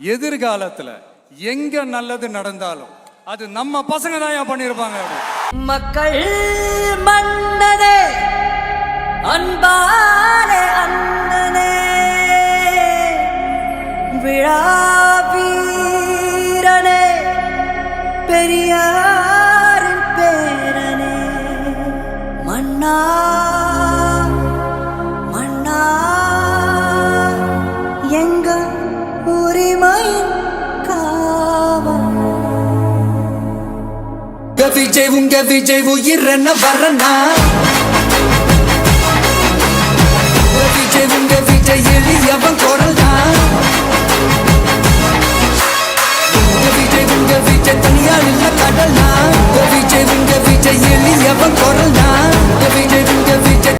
எதிர்காலத்துல எங்க நல்லது நடந்தாலும் அது நம்ம பசங்க தான் பண்ணிருப்பாங்க மக்கள் மன்னனே அன்பாலே அண்ணனே விழா வீரனே பெரியாரின் பேரனே. மன்னா விஜய் உங்க விஜய் உயிரன வரனா விஜய் உங்க விஜய் எளியவன் குரல் தான் உங்க விஜய் உங்க விஜய் தனியா நின்ன கடல் தான் விஜய் உங்க